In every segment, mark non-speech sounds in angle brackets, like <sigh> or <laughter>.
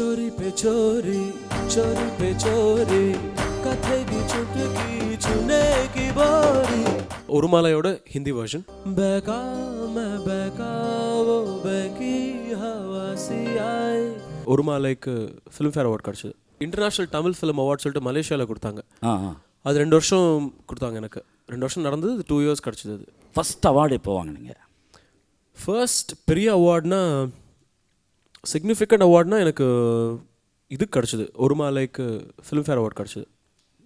চরিপে চরি চরিপে চরি கதைவி சுட்டுக்கி சுனேகி பாரி உருமாலையோட ஹிந்தி வெர்ஷன் பெகாம பெகாவோ பெகி ஹவாசி ஆய் உருமாலைக்கு ஃபிலிம்ஃபேர் அவார்ட் கிடச்சிது இன்டர்நேஷ்னல் தமிழ் ஃபிலிம் அவார்ட் சொல்லிட்டு மலேசியாவில் கொடுத்தாங்க. அது ரெண்டு வருஷம் கொடுத்தாங்க எனக்கு. ரெண்டு வருஷம் நடந்தது டூ இயர்ஸ் கிடச்சிது அது. ஃபஸ்ட் அவார்டு எப்போ வாங்கினீங்க? ஃபர்ஸ்ட் பெரிய அவார்டுனா சிக்னிஃபிகண்ட் அவார்ட்னா எனக்கு இது கிடச்சிது. ஒரு மாலைக்கு ஃபிலிம்ஃபேர் அவார்ட் கிடச்சிது.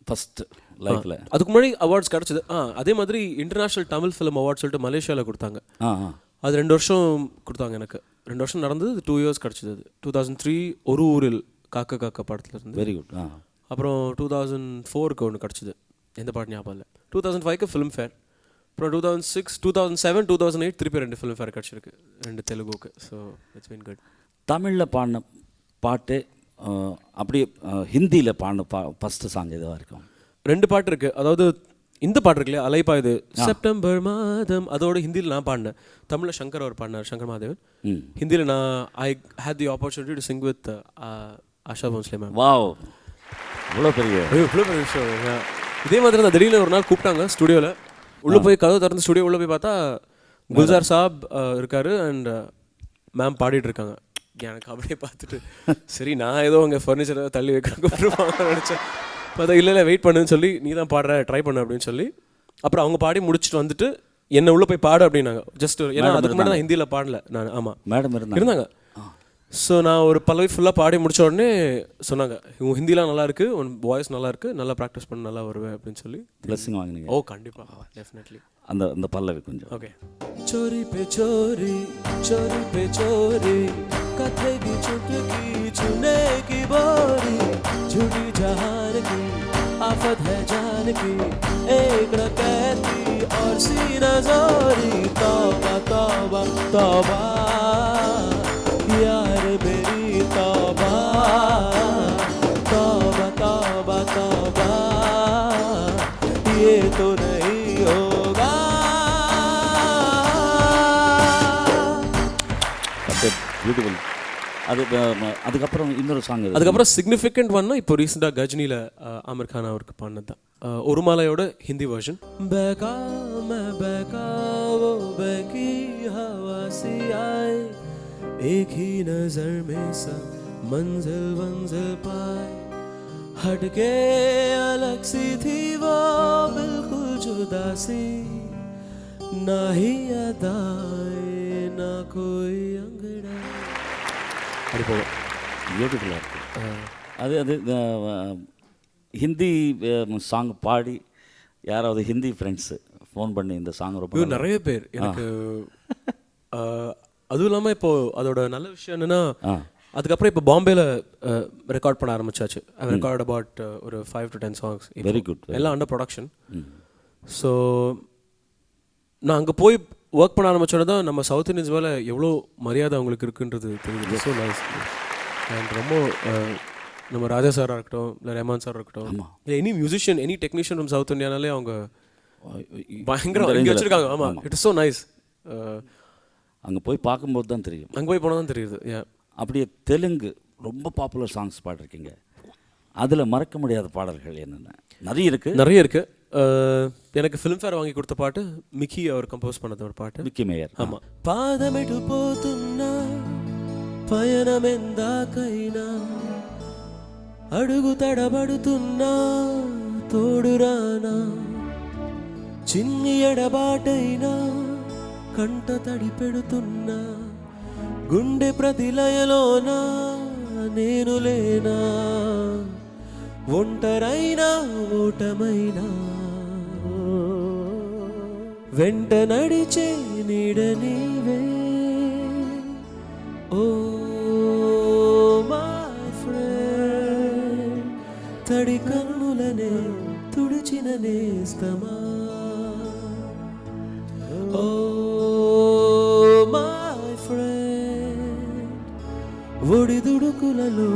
ஃபஸ்ட்டு லைஃப்பில் அதுக்கு முன்னாடி அவார்ட்ஸ் கிடச்சிது. ஆ அதே மாதிரி இன்டர்நேஷ்னல் தமிழ் ஃபிலிம் அவார்ட் சொல்லிட்டு மலேசியாவில் கொடுத்தாங்க. அது ரெண்டு வருஷம் கொடுத்தாங்க எனக்கு. ரெண்டு வருஷம் நடந்தது டூ இயர்ஸ் கிடச்சிது அது. டூ தௌசண்ட் த்ரீ ஒரு ஊரில் காக்க காக்க படத்துல இருந்து வெரி குட் அப்புறம் டூ தௌசண்ட் ஃபோருக்கு ஒன்று கிடச்சிது. எந்த பாட்டு ஞாபகம் இல்லை. டூ தௌசண்ட் ஃபைவ்க்கு ஃபிலிம் ஃபேர் அப்புறம் two thousand six two thousand seven two thousand eight திருப்பி ரெண்டு ஃபிலிம் ஃபேர் கிடச்சிருக்கு. ரெண்டு தெலுங்குக்கு. ஸோ இட்ஸ் பீன் குட் தமிழில் பாடின பாட்டு அப்படியே ஹிந்தியில் பாடின பா ஃபஸ்ட்டு சாங் எதுவாக இருக்கும்? ரெண்டு பாட்டு இருக்கு. அதாவது இந்த பாட்டு இருக்கு இல்லையா? அலைப்பாயுது செப்டம்பர் மாதம். அதோட ஹிந்தியில் நான் பாடினேன். தமிழில் சங்கர் அவர் பாடினார் சங்கர் மாதேவன். ஹிந்தியில் நான் I had the opportunity to sing with Asha Bhosle ma'am wow. இவ்வளோ பெரிய இவ்வளோ பெரிய விஷயம். இதே மாதிரி தான் திடீர்னு ஒரு நாள் கூப்பிட்டாங்க ஸ்டுடியோவில் உள்ளே போய் கதவு திறந்து ஸ்டுடியோ உள்ளே போய் பார்த்தா குல்சார் சாப் இருக்காரு. அண்ட் மேம் பாடிட்டு இருக்காங்க. எனக்கு அப்படியே பார்த்துட்டு சரி நான் ஏதோ அங்கே ஃபர்னிச்சர் தள்ளி வைக்க கூப்பிட்டுருப்பாங்க நினச்சேன். பார்த்தா இல்லை இல்லை வெயிட் பண்ணுன்னு சொல்லி நீ தான் பாடுற ட்ரை பண்ண அப்படின்னு சொல்லி அப்புறம் அவங்க பாடி முடிச்சுட்டு வந்துட்டு என்ன உள்ளே போய் பாடு அப்படின்னாங்க. ஜஸ்ட் ஏன்னா அதுக்கு நான் ஹிந்தியில் பாடல. நான் ஆமாம் மேடம் இருந்தாங்க. ஸோ நான் ஒரு பல்லவி ஃபுல்லாக பாடி முடிச்ச உடனே சொன்னாங்க உன் ஹிந்திலாம் நல்லா இருக்கு உன் வாய்ஸ் நல்லா இருக்கு நல்லா ப்ராக்டிஸ் பண்ண நல்லா வருவேன் அப்படின்னு சொல்லி. பிளஸிங் வாங்கினீங்க. ஓ கண்டிப்பாக டெஃபினெட்லி அந்த அந்த பல்லவி கொஞ்சம். ஓகே சோரி பே சோரி சோரி பே சோரி आफत है जान की, एक न कहती और सी नजारी तौबा तौबा तौबा। यार मेरी तौबा तौबा तौबा तौबा। ये तो नहीं होगा। ब्यूटीफुल அது அஹ், அதுக்கப்புறம் இன்னொரு சாங் அதுக்கப்புறம் சிக்னிஃபிகண்ட் ஒன்னா இப்போ ரீசெண்டாக கஜினியில் ஆமிர் கான் அவருக்கு பண்ணது தான் அஹ், ஒரு மாலையோட ஹிந்தி வெர்ஷன் பேகா मैं बैका वो बैकी हवा सी आए एक ही नजर में सब मंजिल मंजिल पाए हटके अलग सी थी वो बिल्कुल जुदा सी ना ही अदाए ना कोई अंगड़ा அப்படி போகும். பியூட்டிஃபுல்லாக இருக்கு அது அது ஹிந்தி சாங் பாடி யாராவது ஹிந்தி ஃப்ரெண்ட்ஸு ஃபோன் பண்ணி இந்த சாங் ரொம்ப நிறைய பேர். எனக்கு அதுவும் இல்லாமல் இப்போ அதோட நல்ல விஷயம் என்னன்னா அதுக்கப்புறம் இப்போ பாம்பேல ரெக்கார்ட் பண்ண ஆரம்பிச்சாச்சு. ரெக்கார்ட் அபவுட் ஒரு five to ten songs very good எல்லாம் அண்டர் ப்ரொடக்ஷன் ஸோ நான் அங்கே போய் ஒர்க் பண்ண ஆரம்பிச்சோட தான் நம்ம சவுத் இந்தியன்ஸ் மேலே எவ்வளோ மரியாதை அவங்களுக்கு இருக்குன்றது தெரியுது. ஸோ நைஸ் அண்ட் ரொம்ப ஆஹ், நம்ம ராஜா சாராக இருக்கட்டும் இல்லை ரஹ்மான் சார் இருக்கட்டும் இல்லை any musician any technician from south இந்தியானாலே அவங்க பயங்கரம் வச்சிருக்காங்க. ஆமாம் இட் இஸ் ஸோ நைஸ் அங்கே போய் பார்க்கும்போது தான் தெரியும். அங்கே போய் போனால் தான் தெரியுது. Yeah. அப்படியே தெலுங்கு ரொம்ப பாப்புலர் சாங்ஸ் பாடிருக்கீங்க. அதில் மறக்க முடியாத பாடல்கள் என்னென்ன? நிறைய இருக்குது நிறைய இருக்கு. அஹ், எனக்கு ஃபிலிம்ஃபேர் வாங்கி கொடுத்த பாட்டு மிக்கி அவர் கம்போஸ் பண்ணது ஒரு பாட்டு மிக்கி மேயர் ఆమా పాదమెటు పోతున్నా పయనమెందాకైనా అడుగు తడబడుతున్నా తోడురానా చిన్ని ఎడబాటైనా కంట తడి పెడుతున్నా గుండె ప్రతిలయలోనా నేను లేనా ఒంటరైనా ఓటమైనా వెంట నడిచే నీడ నీవే ఓ మై ఫ్రెండ్ తడి కన్నులనే తుడిచిన నేస్తమా ఓ మై ఫ్రెండ్ ఒడిదుడుకులలో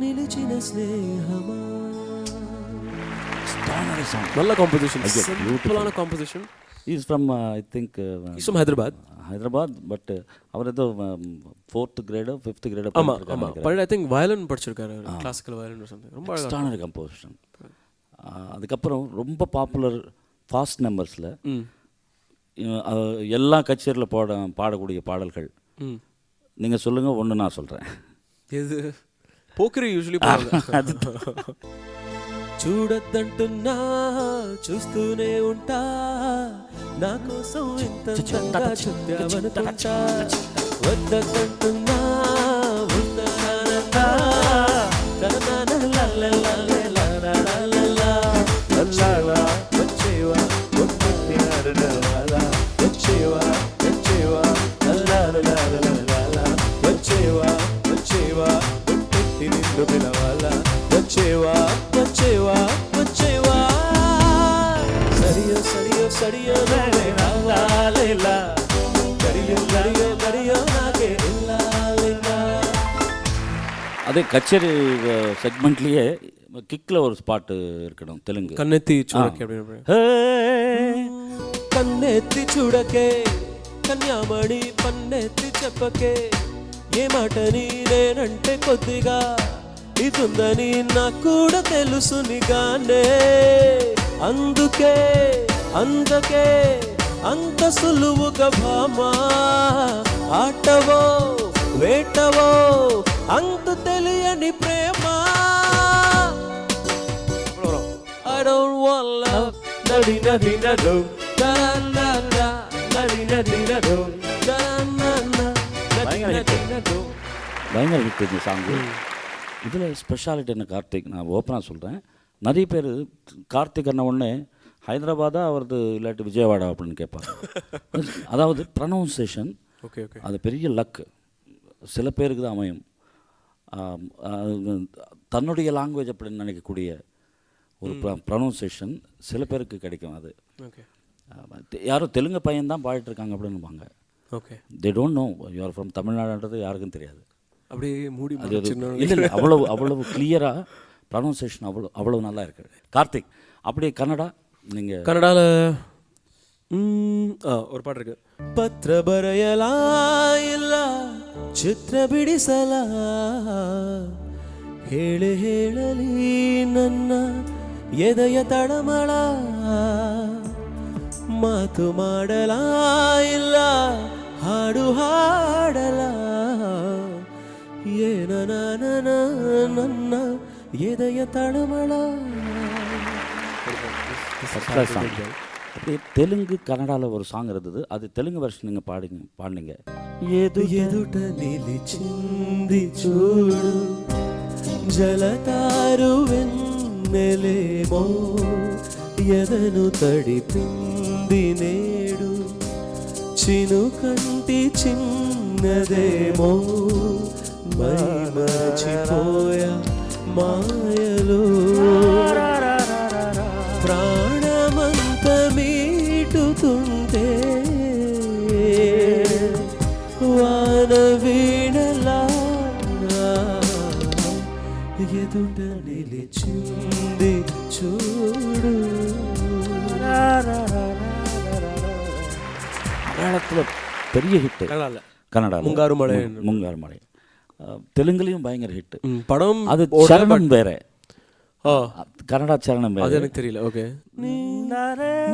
నిలిచిన స్నేహమా சாங் நல்ல காம்போசிஷன் ஐயோ, சிம்பிளான composition is from I think is from Hyderabad Hyderabad but அவர் ஏதோ ஃபோர்த் கிரேடோ ஃபிஃப்த் கிரேடோ ஆமா ஆமா. பழைய ஐ திங்க் வயலின் படிச்சிருக்காரு கிளாசிக்கல் வயலின் சம்திங் ரொம்ப அழகா ஸ்டாண்டர்ட் கம்போசிஷன் அதுக்கப்புறம் ரொம்ப பாப்புலர் ஃபாஸ்ட் நம்பர்ஸில் எல்லா கச்சேரியில் பாட பாடக்கூடிய பாடல்கள். நீங்கள் சொல்லுங்கள் ஒன்று நான் சொல்கிறேன் எது? போக்கரி யூஸ்வலி <laughs> அது చూడద్దంటున్నా చూస్తూనే ఉంటా నా కోసం ఇంత చుట్టావనుకుంటా వద్దంటున్నా அதே கச்சேரி செக்மெண்ட்லேயே கிக்கில் ஒரு ஸ்பாட்டு இருக்கணும் தெலுங்கு కన్నెత్తి చూడకే அப்படின்னு ஹே, కన్నెత్తి చూడకే కన్యామణి పన్నెత్తి చెప్పకే ఏ మాటని నేనంటే కొద్దిగా ఇదుందని నాకు కూడా తెలుసు నిగానే అందుకే అందుకే అంత సులువుగా భామా ఆటవో వేటవో అంత తెలియని ప్రేమ I don't want love. Nadi nadi nado. Da na na. Nadi nadi nado. Da na na. Nadi nadi nado. பயங்கர ஹிட் இந்த சாங்கு இதில் ஸ்பெஷாலிட்டி என்ன கார்த்திக் நான் ஓப்பனாக சொல்கிறேன் நிறைய பேர் கார்த்திக் என்ன ஒன்று ஹைதராபாதா அவரது இல்லாட்டி விஜயவாடா அப்படின்னு கேட்பாங்க <laughs> அதாவது ப்ரனவுன்சேஷன் Okay, okay. அது பெரிய லக்கு சில பேருக்கு தான் அமையும் ஆம், அது தன்னுடைய லாங்குவேஜ் அப்படின்னு நினைக்கக்கூடிய ஒரு ப்ரனவுன்சேஷன் சில பேருக்கு கிடைக்கும் அது. யாரோ தெலுங்கு பையன் தான் பாடிட்டுருக்காங்க அப்படின்னுவாங்க okay. They don't know you're from தமிழ்நாடுன்றது யாருக்கும் தெரியாது. அப்படியே மூடி அது இல்லை இல்லை அவ்வளவு அவ்வளவு கிளியராக ப்ரனவுன்சேஷன் அவ்வளோ அவ்வளோ நல்லா இருக்குது கார்த்திக் அப்படியே கன்னடா நீங்கள் கன்னடாவில் ஒரு பாட்டு இருக்கு. பத்திர பரையலா ಚಿತ್ರ ಬಿಡಿಸಲ ಹೇಳಿ ಹೇಳಲಿ ನನ್ನ ಎದೆಯ ತಳಮಳ ಮಾತು ಮಾಡಲ ಇಲ್ಲ ಹಾಡು ಹಾಡಲ ಏನ ನಾನನ ನನ್ನ ಎದೆಯ ತಳಮಳ ஃபஸ்ட் கிளாஸ் சாங் அப்படியே தெலுங்கு கன்னடாவில் ஒரு சாங் இருந்தது அது தெலுங்கு வெர்ஷன் நீங்கள் பாடிங்க பாடினீங்க ఎదు ఎదుట నిలిచింది చూడు జలతారు వెన్నెలేమో ఎదను తడిపింది నేడు చినుకంటి చిన్నదేమో మై మరచిపోయా మాయలో. ఎదుట నిలిచింది చూడు மலையாளத்தில் பெரிய ஹிட்டு கன்னடால. கன்னடா முங்காரு மலை. முங்காரு மலை அஹ், தெலுங்குலேயும் பயங்கர ஹிட்டு ம், படம் அது ஓடல, சரணம் வேற ஆ கன்னடா சரணம் అది வேற எனக்கு தெரியல ఓకే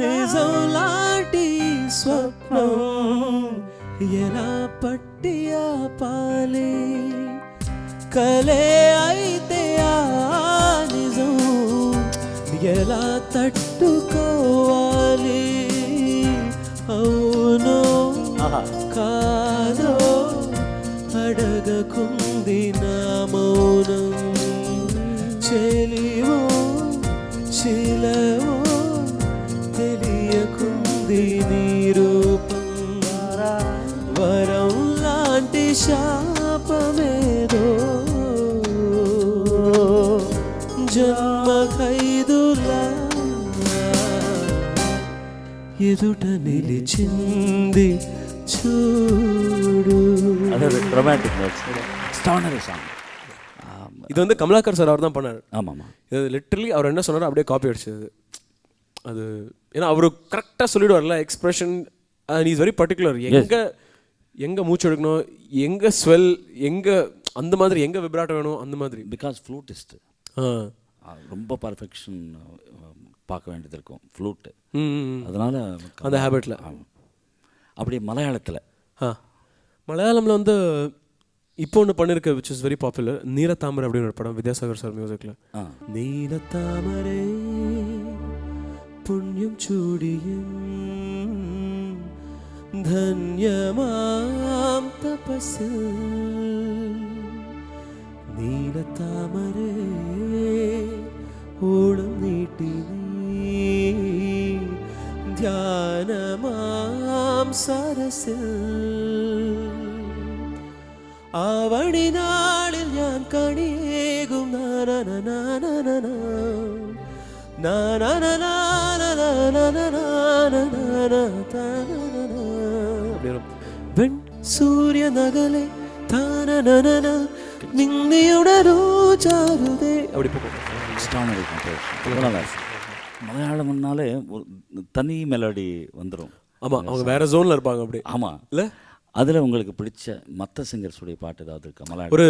నిజం లాంటి స్వప్నం ఎలా పట్టి ఆపాలి కలే అయితే ఆ నిజం ఎలా తట్టుకోవాలి? అవునో కాదో అడగకుంది నా మౌనం. చెలివో శిలవో తెలియకుంది నీ రూపం. వరం లాంటి శాపమేదో ఎదుట నిలిచింది చూడు அதாவது ரொமான்டிக் எக்ஸ்ட்ரானரி சாங் இது வந்து கமலாக்கர் சார் அவர் தான் பண்ணார் ஆமாம்மா இது லிட்டரலி அவர் என்ன சொன்னாரோ அப்படியே காப்பி அடிச்சது அது ஏன்னா அவர் கரெக்டாக சொல்லிடுவார்ல expression and is very particular எங்க எங்க மூச்சு எடுக்கணும் எங்க ஸ்வெல் எங்க அந்த மாதிரி எங்க விப்ராட்டம் வேணும் அந்த மாதிரி பிகாஸ் ஃப்ளூட்டிஸ்ட்டு ஆ ரொம்ப பர்ஃபெக்ஷன் பார்க்க வேண்டியது இருக்கும் ஃப்ளூட்டு ம், ம், ம். அதனால் அந்த ஹேபிட்ல அப்படியே மலையாளத்தில் ஆ மலையாளம்ல வந்து இப்போ ஒன்று பண்ணிருக்க which is very popular Neelathamara அப்படின்னு ஒரு படம் வித்யாசாகர் சார் மியூசிக்கில் ஆ നീലത്താമരേ പുണ്യം ചൂടിയും ധന്യമാം തപസ് നീലത്താമരേ ഓളം നീട്ടി നീ ധ്യാനമാം സരസിൽ ആവണി നാളിൽ ഞാൻ കണിയേകും വെൺ സൂര്യ നഗലെ താനനന மலையாளம்னாலே ஒரு தனி மெலடி வந்துடும் ஆமா அவங்க வேற ஜோன்ல இருப்பாங்க அப்படி ஆமாம் இல்ல அதில் உங்களுக்கு பிடிச்ச மற்ற சிங்கர்ஸுடைய பாட்டு ஏதாவது இருக்கா மலையாளம் ஒரு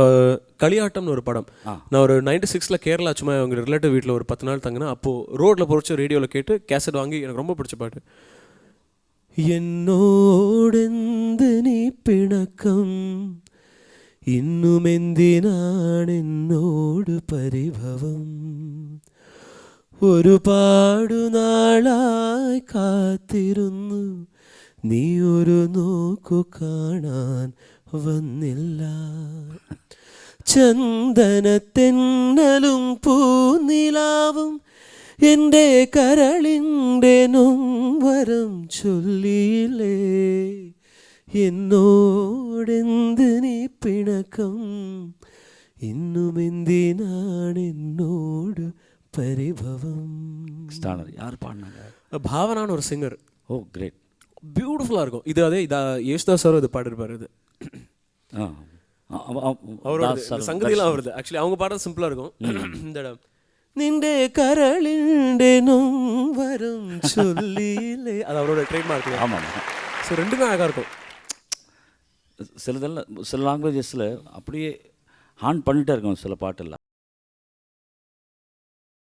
அஹ், களியாட்டம்னு ஒரு படம் ஆ. நான் ஒரு நைன்டி சிக்ஸில் கேரளா சும்மா அவங்க ரிலேட்டிவ் வீட்டில் ஒரு பத்து நாள் தங்கினேன் அப்போது ரோட்டில் பொறிச்சு ரேடியோவில் கேட்டு கேசட் வாங்கி எனக்கு ரொம்ப பிடிச்ச பாட்டு എന്നോടെന്ത് നീ പിണക്കം ഇന്നുമെന്തിനാണെന്നോട് പരിഭവം ഒരുപാടു നാളായി കാത്തിരുന്നു. നീ ഒരു നോക്കു കാണാൻ വന്നില്ല. ചന്ദനത്തെന്നലും പൂനിലാവും. എന്റെ കരളിന്റെ നൊമ്പരം ചൊല്ലിയില്ലേ. എന്നോടെന്ത് നീ പിണക്കം? ഇന്നുമെന്തിനാണ് എന്നോട് പരിഭവം எக்ஸ்ட்ரானரி யார் பாடினாங்க பாவனான்னு ஒரு சிங்கர் ஓ கிரேட் பியூட்டிஃபுல்லாக இருக்கும் இது அதே இதா யேசுதாஸ் சார் இது பாடிருப்பாரு இது ஆ அவ- அவ- அவரோட தாஸ் சார் சங்கதியெல்லாம் வருது ஆக்சுவலி அவங்க பாடுறது சிம்பிளாக இருக்கும் இந்த இடம் നിന്റെ കരളിൻ്റെ നൊമ്പരം ചൊല്ലിയില്ലേ அது அவரோட ட்ரேட்மார்க் ஆமாம் ஸோ ரெண்டுமே அழகாக இருக்கும் சிலதெல்லாம் சில லாங்குவேஜஸில் அப்படியே ஆன் பண்ணிட்டே இருக்கும் சில பாட்டெல்லாம்